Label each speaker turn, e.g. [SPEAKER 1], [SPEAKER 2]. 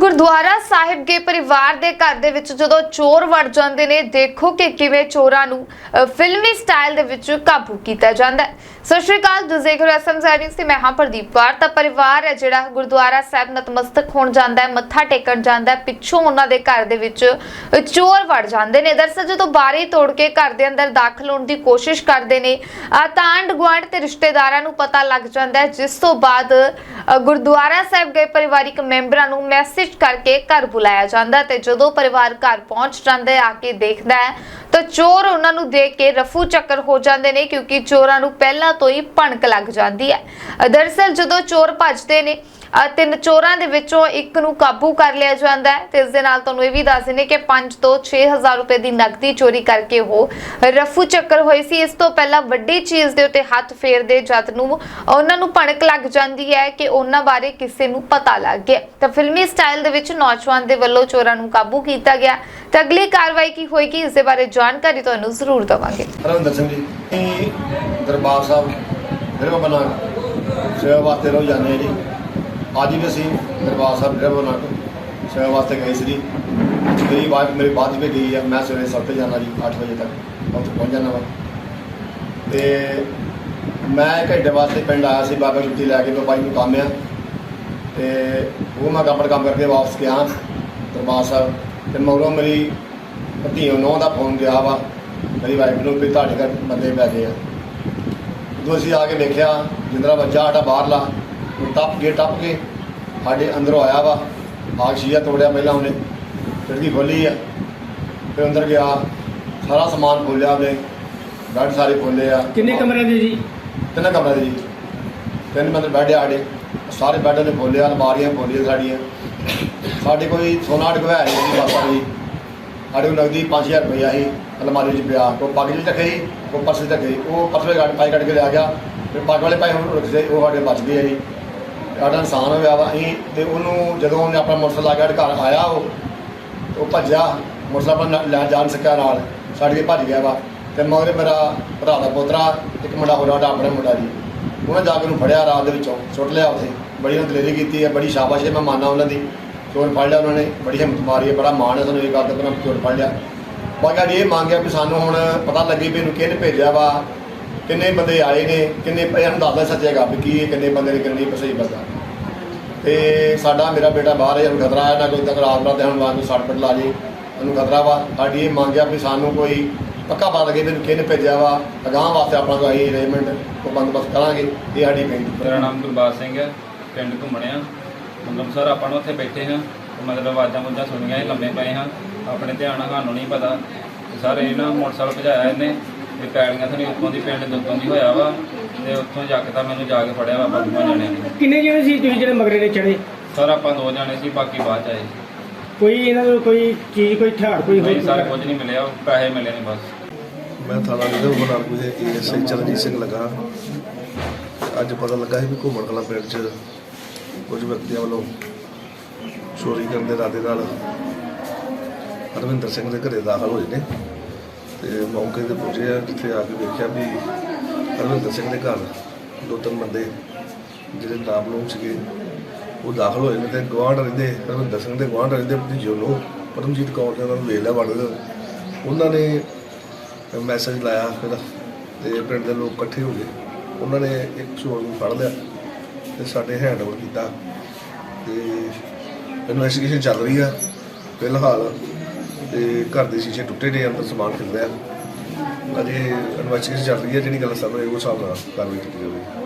[SPEAKER 1] ਗੁਰਦੁਆਰਾ ਸਾਹਿਬ ਦੇ ਪਰਿਵਾਰ ਦੇ ਘਰ ਦੇ ਵਿੱਚ ਜਦੋਂ ਚੋਰ ਵੜ ਜਾਂਦੇ ਨੇ ਦੇਖੋ ਕਿ ਕਿਵੇਂ ਚੋਰਾਂ ਨੂੰ ਫਿਲਮੀ ਸਟਾਈਲ ਦੇ ਵਿੱਚ ਕਾਬੂ ਕੀਤਾ ਜਾਂਦਾ ਹੈ। ਸਤਿ ਸ਼੍ਰੀ ਅਕਾਲ ਤੁਸੀਂ ਦੇਖ ਰਹੇ ਤੇ ਮੈਂ ਹਾਂ ਪ੍ਰਦੀਪ ਕੌਰ। ਤਾਂ ਪਰਿਵਾਰ ਹੈ ਜਿਹੜਾ ਗੁਰਦੁਆਰਾ ਸਾਹਿਬ ਨਤਮਸਤਕ ਹੋਣ ਜਾਂਦਾ ਹੈ ਮੱਥਾ ਟੇਕਣ ਜਾਂਦਾ ਹੈ ਪਿੱਛੋਂ ਉਹਨਾਂ ਦੇ ਘਰ ਦੇ ਵਿੱਚ ਚੋਰ ਵੜ ਜਾਂਦੇ ਨੇ। ਦਰਸਲ ਜਦੋਂ ਬਾਰੀ ਤੋੜ ਕੇ ਘਰ ਦੇ ਅੰਦਰ ਦਾਖਲ ਹੋਣ ਦੀ ਕੋਸ਼ਿਸ਼ ਕਰਦੇ ਨੇ ਅ, ਤਾਂ ਆਂਢ ਗੁਆਂਢ ਤੇ ਰਿਸ਼ਤੇਦਾਰਾਂ ਨੂੰ ਪਤਾ ਲੱਗ ਜਾਂਦਾ ਹੈ। ਜਿਸ ਤੋਂ ਬਾਅਦ ਗੁਰਦੁਆਰਾ ਸਾਹਿਬ ਗਏ ਪਰਿਵਾਰਿਕ ਮੈਂਬਰਾਂ ਨੂੰ ਮੈਸੇਜ ਕਰਕੇ ਘਰ ਬੁਲਾਇਆ ਜਾਂਦਾ ਤੇ ਜਦੋਂ ਪਰਿਵਾਰ ਘਰ ਪਹੁੰਚ ਜਾਂਦਾ ਆ ਕੇ ਦੇਖਦਾ ਹੈ ਤਾਂ ਚੋਰ ਉਹਨਾਂ ਨੂੰ ਦੇਖ ਕੇ ਰਫੂ ਚੱਕਰ ਹੋ ਜਾਂਦੇ ਨੇ ਕਿਉਂਕਿ ਚੋਰਾਂ ਨੂੰ ਪਹਿਲਾਂ ਤੋਂ ਹੀ ਭਣਕ ਲੱਗ ਜਾਂਦੀ ਹੈ। ਅ, ਜਦੋਂ ਚੋਰ ਭੱਜਦੇ ਨੇ ਤਿੰਨ ਚੋਰਾਂ ਦੇ ਵਿੱਚੋਂ ਇੱਕ ਨੂੰ ਕਾਬੂ ਕਰ ਲਿਆ ਜਾਂਦਾ ਹੈ ਤੇ ਇਸ ਦੇ ਨਾਲ ਤੁਹਾਨੂੰ ਇਹ ਵੀ ਦੱਸ ਦਿੰਦੇ ਕਿ 5 ਤੋਂ 6000 ਰੁਪਏ ਦੀ ਨਕਦੀ ਚੋਰੀ ਕਰਕੇ ਉਹ ਰਫੂ ਚੱਕਰ ਹੋਏ ਸੀ। ਇਸ ਤੋਂ ਪਹਿਲਾਂ ਵੱਡੀ ਚੀਜ਼ ਦੇ ਉੱਤੇ ਹੱਥ ਫੇਰਦੇ ਜਦ ਨੂੰ ਉਹਨਾਂ ਨੂੰ ਭਣਕ ਲੱਗ ਜਾਂਦੀ ਹੈ ਕਿ ਉਹਨਾਂ ਬਾਰੇ ਕਿਸੇ ਨੂੰ ਪਤਾ ਲੱਗ ਗਿਆ। ਤਾਂ ਫਿਲਮੀ ਸਟਾਈਲ ਦੇ ਵਿੱਚ ਨੌਜਵਾਨ ਦੇ ਵੱਲੋਂ ਚੋਰਾਂ ਨੂੰ ਕਾਬੂ ਕੀਤਾ ਗਿਆ। ਤਾਂ ਅਗਲੀ ਕਾਰਵਾਈ ਕੀ ਹੋਏਗੀ, ਇਸ ਦੇ ਬਾਰੇ ਜਾਣਕਾਰੀ ਤੁਹਾਨੂੰ ਜ਼ਰੂਰ ਦਵਾਂਗੇ।
[SPEAKER 2] ਹਰਵਿੰਦਰ ਸਿੰਘ ਜੀ ਅਸੀਂ ਦਰਬਾਰ ਸਾਹਿਬ ਡੇਰਾ ਬਣਾ ਸੇਵਾ ਵਾਸਤੇ ਰੋ ਜਾਂਦੇ ਹਾਂ ਜੀ। ਅੱਜ ਵੀ ਅਸੀਂ ਦਰਬਾਰ ਸਾਹਿਬ ਡੇਰਾ ਬਣਾ ਸੇਵਾ ਵਾਸਤੇ ਗਏ ਸੀ ਜੀ। ਮੇਰੀ ਵਾਈਫ ਮੇਰੇ ਬਾਅਦ ਵਿੱਚ ਗਈ ਆ, ਮੈਂ ਸਵੇਰੇ ਸੱਤ ਜਾਣਾ ਜੀ 8 ਵਜੇ ਤੱਕ, ਉੱਥੇ ਪਹੁੰਚ ਜਾਣਾ ਵਾ। ਤੇ ਮੈਂ ਘੰਟੇ ਵਾਸਤੇ ਪਿੰਡ ਆਇਆ ਸੀ, ਬਾਬਾ ਜੁੱਤੀ ਲੈ ਕੇ, ਬਾਬਾ ਜੀ ਨੂੰ ਕੰਮ ਆ। ਤੇ ਉਹ ਮੈਂ ਆਪਣਾ ਕੰਮ ਕਰਕੇ ਵਾਪਸ ਗਿਆ ਦਰਬਾਰ ਸਾਹਿਬ। ਤੇ ਮਗਰੋਂ ਮੇਰੀ ਭਤੀ ਨੌਂ ਦਾ ਫੋਨ ਗਿਆ ਵਾ। ਮੇਰੀ ਵਾਈਫ ਨੂੰ ਵੀ ਤੁਹਾਡੇ ਘਰ ਬੰਦੇ ਪੈ ਗਏ ਆ। ਜਦੋਂ ਅਸੀਂ ਆ ਕੇ ਵੇਖਿਆ ਜਿੰਦਰਾ ਬੱਚਾ ਸਾਡਾ ਬਾਹਰਲਾ ਉਹ ਟੱਪ ਕੇ ਟੱਪ ਕੇ ਸਾਡੇ ਅੰਦਰੋਂ ਆਇਆ ਵਾ। ਆਗ ਸ਼ੀਆ ਤੋੜਿਆ ਪਹਿਲਾਂ ਉਹਨੇ। ਖਿੜਕੀ ਖੋਲੀ ਆ। ਫਿਰ ਅੰਦਰ ਗਿਆ। ਸਾਰਾ ਸਮਾਨ ਖੋਲਿਆ ਉਹਨੇ। ਬੈੱਡ ਸਾਰੇ ਖੋਲੇ ਆ।
[SPEAKER 3] ਕਿੰਨੇ ਕਮਰੇ ਦੇ ਜੀ?
[SPEAKER 2] ਤਿੰਨ ਕਮਰੇ ਦੇ ਜੀ। ਤਿੰਨ ਮਤਲਬ ਬੈੱਡ ਆ ਸਾਡੇ ਸਾਰੇ ਬੈੱਡ ਨੇ ਬੋਲਿਆ ਅਲਮਾਰੀਆਂ ਬੋਲੀਆਂ ਸਾਡੀਆਂ। ਸਾਡੇ ਕੋਈ ਸੋਨਾ ਅਟਕਵਾਇਆ ਨਹੀਂ ਸੀ ਬਾਬਾ ਜੀ ਸਾਡੇ ਕੋਲ ਨਗਦੀ 5000 ਰੁਪਇਆ ਸੀ, ਅਲਮਾਰੀ ਵਿੱਚ ਪਿਆ। ਕੋ ਪੱਗ ਵਿੱਚ ਰੱਖੇ ਸੀ ਕੋ ਪਰਸ ਵਿੱਚ ਰੱਖੇ ਉਹ ਪਰਸ ਵਿੱਚ ਪਾਈ ਕੱਢ ਕੇ ਲਿਆ ਗਿਆ। ਫਿਰ ਪੱਗ ਵਾਲੇ ਭਾਈ ਹੁਣ ਰੱਖੇ ਉਹ ਸਾਡੇ ਬਚ ਗਏ ਆ ਜੀ ਸਾਡਾ ਇਨਸਾਨ ਹੋਇਆ ਵਾ। ਅਸੀਂ ਤੇ ਉਹਨੂੰ ਜਦੋਂ ਉਹਨੇ ਆਪਣਾ ਮੋਟਰਸਾਈਕਲ ਲਾ ਕੇ ਘਰ ਆਇਆ, ਉਹ ਉਹ ਭੱਜਿਆ। ਮੋਟਰਸਾਈਕਲ ਆਪਣਾ ਲੈ ਜਾਣ ਸਕਿਆ ਨਾਲ। ਛੱਡ ਕੇ ਭੱਜ ਗਿਆ ਵਾ। ਤੇ ਮਗਰ ਮੇਰਾ ਭਰਾ ਦਾ ਪੋਤਰਾ, ਇੱਕ ਮੁੰਡਾ ਹੋਰ ਸਾਡਾ ਆਪਣੇ ਮੁੰਡਾ ਜੀ। ਉਹਨੇ ਜਾ ਕੇ ਉਹਨੂੰ ਫੜਿਆ ਰਾਤ ਦੇ ਵਿੱਚੋਂ, ਸੁੱਟ ਲਿਆ ਉੱਥੇ। ਬੜੀ ਉਹਨਾਂ ਦਲੇਰੀ ਕੀਤੀ ਹੈ, ਬੜੀ ਸ਼ਾਬਾਸ਼ ਹੈ ਮੈਂ ਮੰਨਦਾ ਉਹਨਾਂ ਦੀ। ਚੋਰ ਫੜ ਲਿਆ ਉਹਨਾਂ ਨੇ, ਬੜੀ ਹਿੰਮਤ ਮਾਰੀ ਹੈ, ਬੜਾ ਮਾਣ ਹੈ ਸਾਨੂੰ ਇਹ ਗੱਲ ਦਾ ਕਿ ਚੋਰ ਫੜ ਲਿਆ। ਬਾਕੀ ਅੱਜ ਇਹ ਮੰਗਿਆ ਵੀ ਸਾਨੂੰ ਹੁਣ ਪਤਾ ਲੱਗੇ ਵੀ ਇਹਨੂੰ ਕਿਹਨੇ ਭੇਜਿਆ ਵਾ, ਕਿੰਨੇ ਬੰਦੇ ਆਏ ਨੇ, ਕਿੰਨੇ ਇਹਨਾਂ ਦੱਸਦਾ ਸੱਚੇਗਾ ਵੀ ਕੀ ਇਹ ਕਿੰਨੇ ਬੰਦੇ ਨੇ, ਕਿੰਨੇ ਨਹੀਂ, ਸਹੀ ਬੰਦਾ। ਤੇ ਸਾਡਾ, ਮੇਰਾ ਬੇਟਾ ਬਾਹਰ ਹੈ ਉਹਨੂੰ ਖਤਰਾ ਹੈ, ਨਾ ਕੋਈ ਤੱਕ ਰਾਤ ਬਰਾਤ ਹੁਣ ਵਾਂਗ ਸੱਟ ਪਟ ਲਾ ਜੇ ਉਹਨੂੰ ਖਤਰਾ ਵਾ। ਸਾਡੀ ਇਹ ਮੰਗਿਆ ਵੀ ਸਾਨੂੰ ਕੋਈ ਪੱਕਾ ਪਤਾ ਲੱਗੇ ਮੈਨੂੰ ਕਿਹਨੇ ਭੇਜਿਆ ਵਾ। ਅਗਾਂਹ ਵਾਸਤੇ ਆਪਣਾ ਕੋਈ ਅਰੇਂਜਮੈਂਟ ਉਹ ਬੰਦੋਬਸਤ ਕਰਾਂਗੇ, ਇਹ ਸਾਡੀ ਬੇਨਤੀ
[SPEAKER 4] ਮੇਰਾ ਨਾਮ ਗੁਰਬਾਜ ਸਿੰਘ ਹੈ। ਪਿੰਡ ਘੁੰਮਣਿਆ ਮਤਲਬ ਸਰ ਆਪਾਂ ਨੂੰ ਉੱਥੇ ਬੈਠੇ ਹਾਂ। ਤੇ ਮਤਲਬ ਆਵਾਜ਼ਾਂ ਮੁੰਜਾਂ ਸੁਣੀਆਂ ਇਹ ਲੰਮੇ ਪਏ ਹਾਂ। ਆਪਣੇ ਧਿਆਨ ਨਾਲ ਸਾਨੂੰ ਨਹੀਂ ਪਤਾ। ਤੇ ਸਰ ਇਹ ਨਾ ਮੋਟਰਸਾਈਕਲ ਭਜਾਇਆ ਇਹਨੇ। ਤੇ ਪੈੜੀਆਂ ਥਣੀ ਉੱਤੋਂ ਦੀ ਪਿੰਡ ਦੇ ਉੱਤੋਂ ਦੀ ਹੋਇਆ ਵਾ। ਤੇ ਉੱਥੋਂ ਜੱਕ ਤਾਂ ਮੈਨੂੰ ਜਾ ਕੇ ਫੜਿਆ ਵਾ ਜਣਿਆਂ ਨੇ।
[SPEAKER 3] ਕਿੰਨੇ ਜਣੇ ਸੀ ਤੁਸੀਂ ਜਿਹੜੇ ਮਗਰੇ ਦੇ ਚੜੇ?
[SPEAKER 4] ਸਰ ਆਪਾਂ ਦੋ ਜਣੇ ਸੀ ਬਾਕੀ ਬਾਅਦ ਚ ਆਏ।
[SPEAKER 3] ਕੋਈ ਇਹਨਾਂ ਨੂੰ ਕੋਈ ਚੀਜ਼ ਕੋਈ ਹਥਿਆਰ ਕੋਈ
[SPEAKER 4] ਨਹੀਂ ਸਰ
[SPEAKER 3] ਹੋਰ
[SPEAKER 4] ਕੁਝ ਨਹੀਂ ਮਿਲਿਆ। ਉਹ ਪੈਸੇ ਮਿਲੇ ਨੇ ਬਸ।
[SPEAKER 5] ਮੈਂ ਥਾਣਾ ਲੀਡਰ ਬਨਾਰਪੁਰ ਦੇ ਏਐਸਆਈ ਚਰਨਜੀਤ ਸਿੰਘ ਲੱਗਾ। ਅੱਜ ਪਤਾ ਲੱਗਾ ਸੀ ਵੀ ਘੁੰਮਣ ਕਲਾ ਪਿੰਡ 'ਚ ਕੁਝ ਵਿਅਕਤੀਆਂ ਵੱਲੋਂ ਚੋਰੀ ਕਰਨ ਦੇ ਇਰਾਦੇ ਨਾਲ ਹਰਵਿੰਦਰ ਸਿੰਘ ਦੇ ਘਰੇ ਦਾਖਲ ਹੋਏ ਨੇ ਤੇ ਮੌਕੇ ਤੇ ਪਹੁੰਚੇ ਆ, ਜਿੱਥੇ ਆ ਕੇ ਵੇਖਿਆ ਵੀ ਹਰਵਿੰਦਰ ਸਿੰਘ ਦੇ ਘਰ ਦੋ ਤਿੰਨ ਬੰਦੇ ਜਿਹੜੇ ਨਾਮਲੂਮ ਸੀਗੇ, ਉਹ ਦਾਖਲ ਹੋਏ ਨੇ ਤੇ ਗਵਾਂਢ ਰਹਿੰਦੇ ਹਰਵਿੰਦਰ ਸਿੰਘ ਦੇ ਗਵਾਂਢ ਰਹਿੰਦੇ ਭਤੀਜੇ ਨੂੰ ਪਰਮਜੀਤ ਕੌਰ ਨੇ ਉਹਨਾਂ ਨੂੰ ਵੇਖ ਲਿਆ ਵੜਦੇ ਉਹਨਾਂ ਨੇ ਮੈਸੇਜ ਲਾਇਆ ਫਿਰ ਤੇ ਪਿੰਡ ਦੇ ਲੋਕ ਇਕੱਠੇ ਹੋ ਗਏ। ਉਹਨਾਂ ਨੇ ਇੱਕ ਚੋਰ ਨੂੰ ਫੜ ਲਿਆ। ਤੇ ਸਾਡੇ ਹੈਂਡ ਓਵਰ ਕੀਤਾ। ਤੇ ਇਨਵੈਸਟੀਗੇਸ਼ਨ ਚੱਲ ਰਹੀ ਆ, ਫਿਲਹਾਲ। ਤੇ ਘਰ ਦੇ ਸ਼ੀਸ਼ੇ ਟੁੱਟੇ ਨੇ, ਅੰਦਰ ਸਮਾਨ ਖਿਲ ਅਜੇ ਇਨਵੈਸਟੀਗੇਸ਼ਨ ਚੱਲ ਰਹੀ ਹੈ ਜਿਹੜੀ ਗੱਲ ਸਾਹਮਣੇ ਉਹ ਹਿਸਾਬ ਨਾਲ ਕਾਰਵਾਈ ਕੀਤੀ ਜਾਵੇ